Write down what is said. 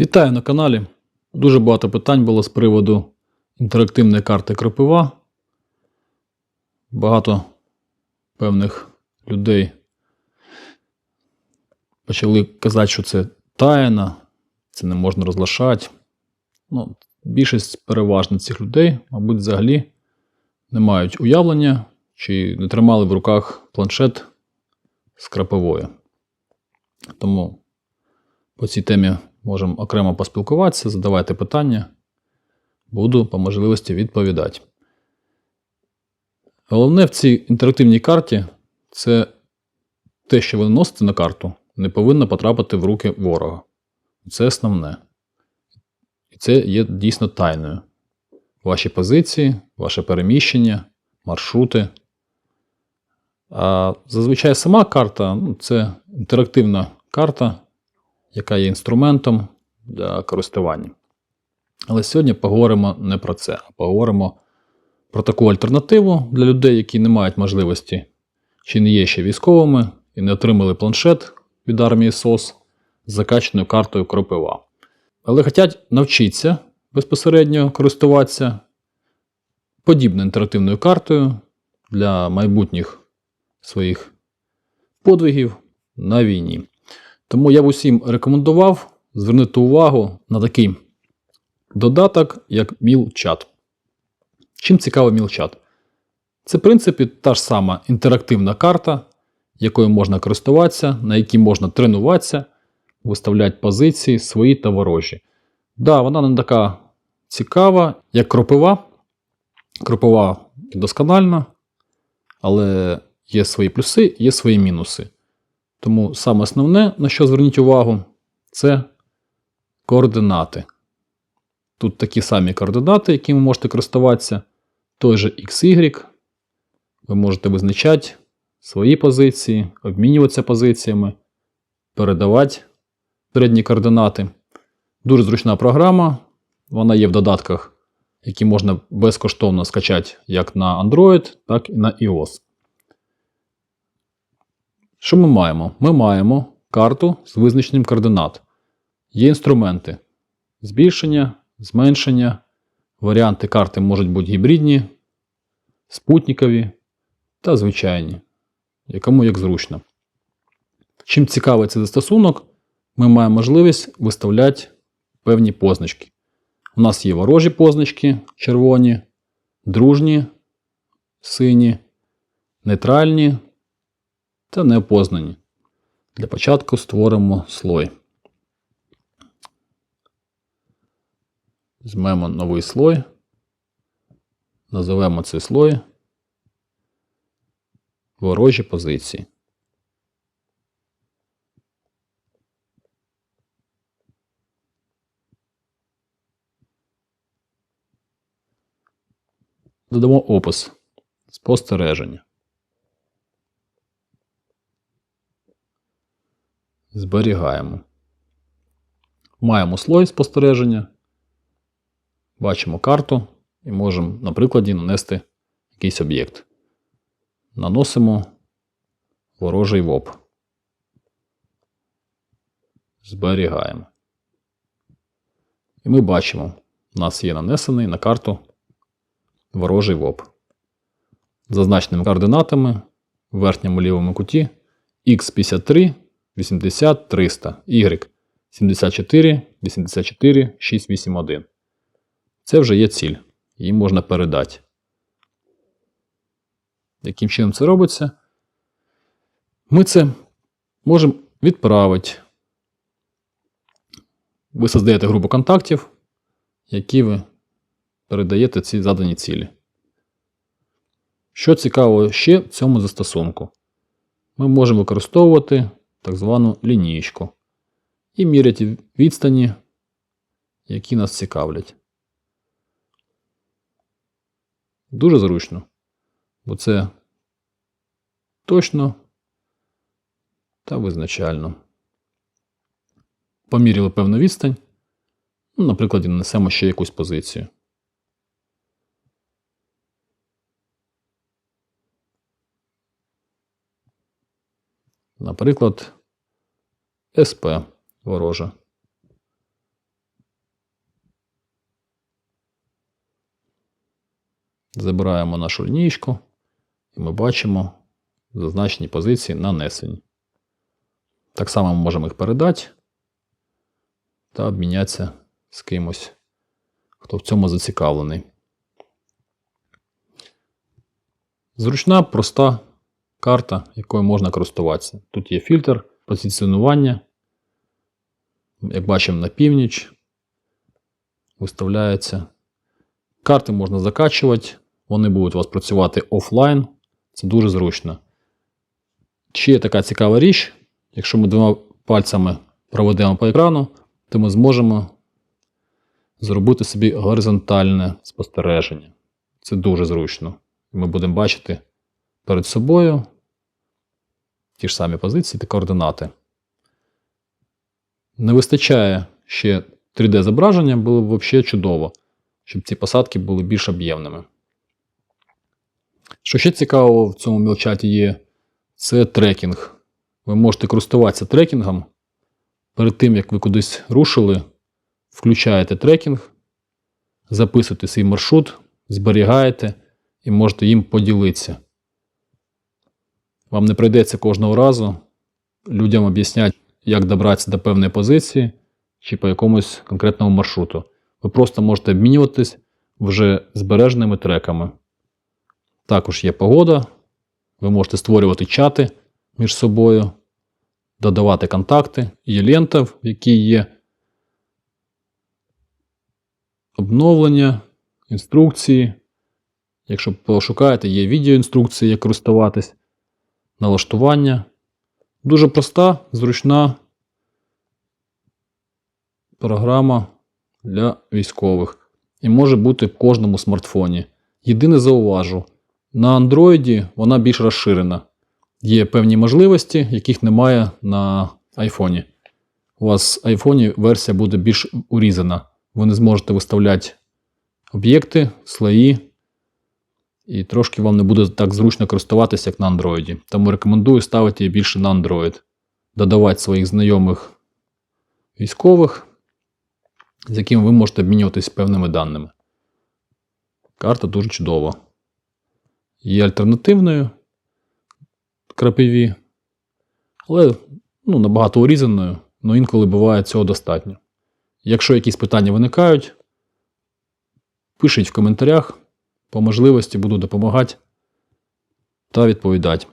Вітаю на каналі. Дуже багато питань було з приводу інтерактивної карти Кропива. Багато певних людей почали казати, що це тайна, це не можна розглашати. Ну, більшість переважно цих людей, мабуть, взагалі не мають уявлення чи не тримали в руках планшет з крапивою. Тому по цій темі можемо окремо поспілкуватися, задавайте питання. Буду по можливості відповідати. Головне в цій інтерактивній карті це те, що ви наносите на карту, не повинно потрапити в руки ворога. Це основне. І це є дійсно тайною. Ваші позиції, ваше переміщення, маршрути. А зазвичай сама карта ну, це інтерактивна карта, яка є інструментом для користування. Але сьогодні поговоримо не про це, а поговоримо про таку альтернативу для людей, які не мають можливості чи не є ще військовими і не отримали планшет від армії СОС з закачаною картою Кропива. Але хочуть навчитися безпосередньо користуватися подібною інтерактивною картою для майбутніх своїх подвигів на війні. Тому я б усім рекомендував звернути увагу на такий додаток, як MilChat. Чим цікавий MilChat? Це, в принципі, та ж сама інтерактивна карта, якою можна користуватися, на якій можна тренуватися, виставляти позиції свої та ворожі. Да, вона не така цікава, як кропива. Кропива доскональна, але є свої плюси, є свої мінуси. Тому саме основне, на що зверніть увагу, це координати. Тут такі самі координати, якими ви можете користуватися. Той же XY. Ви можете визначати свої позиції, обмінюватися позиціями, передавати передні координати. Дуже зручна програма. Вона є в додатках, які можна безкоштовно скачати як на Android, так і на iOS. Що ми маємо? Ми маємо карту з визначенням координат. Є інструменти збільшення, зменшення. Варіанти карти можуть бути гібридні, спутникові та звичайні, якому як зручно. Чим цікавий цей застосунок, ми маємо можливість виставляти певні позначки. У нас є ворожі позначки червоні, дружні, сині, нейтральні та неопознані. Для початку створимо слой. Візьмемо новий слой. Називемо цей слой ворожі позиції. Додамо опис спостереження. Зберігаємо. Маємо слой спостереження. Бачимо карту і можемо на прикладі нанести якийсь об'єкт. Наносимо ворожий ВОП. Зберігаємо. І ми бачимо, у нас є нанесений на карту ворожий ВОП. Зазначеними координатами в верхньому лівому куті X53 80 300 Y 74 84 681. Це вже є ціль. Її можна передати. Яким чином це робиться? Ми це можемо відправити. Ви создаєте групу контактів, які ви передаєте ці задані цілі. Що цікаво ще в цьому застосунку? Ми можемо використовувати так звану лінієчку і міряти відстані, які нас цікавлять. Дуже зручно, бо це точно та визначально. Поміряли певну відстань. Ну, Наприклад, нанесемо ще якусь позицію. Наприклад, СП ворожа. Забираємо нашу лінійку і ми бачимо зазначені позиції нанесені. Так само ми можемо їх передати та обмінятися з кимось, хто в цьому зацікавлений. Зручна, проста карта, якою можна користуватися. Тут є фільтр позиціонування. Як бачимо, на північ виставляється. Карти можна закачувати, вони будуть у вас працювати офлайн. Це дуже зручно. Ще є така цікава річ, якщо ми двома пальцями проведемо по екрану, то ми зможемо зробити собі горизонтальне спостереження. Це дуже зручно. Ми будемо бачити перед собою ті ж самі позиції та координати. Не вистачає ще 3D-зображення, було б взагалі чудово, щоб ці посадки були більш об'ємними. Що ще цікавого в цьому мілчаті є, це трекінг. Ви можете користуватися трекінгом. Перед тим, як ви кудись рушили, включаєте трекінг, записуєте свій маршрут, зберігаєте і можете їм поділитися. Вам не прийдеться кожного разу людям об'ясняти, як добратися до певної позиції чи по якомусь конкретному маршруту. Ви просто можете обмінюватись вже збереженими треками. Також є погода. Ви можете створювати чати між собою, додавати контакти. Є лента, в якій є обновлення, інструкції. Якщо пошукаєте, є відеоінструкції, як користуватись, налаштування. Дуже проста, зручна програма для військових. І може бути в кожному смартфоні. Єдине зауважу, на Android вона більш розширена. Є певні можливості, яких немає на iPhone. У вас в iPhone версія буде більш урізана. Ви не зможете виставляти об'єкти, слої, і трошки вам не буде так зручно користуватися, як на Android. Тому рекомендую ставити її більше на Android. Додавати своїх знайомих військових, з якими ви можете обмінюватись певними даними. Карта дуже чудова. Є альтернативною крапиві, але ну, набагато урізаною, але інколи буває цього достатньо. Якщо якісь питання виникають, пишіть в коментарях, по можливості буду допомагати та відповідати.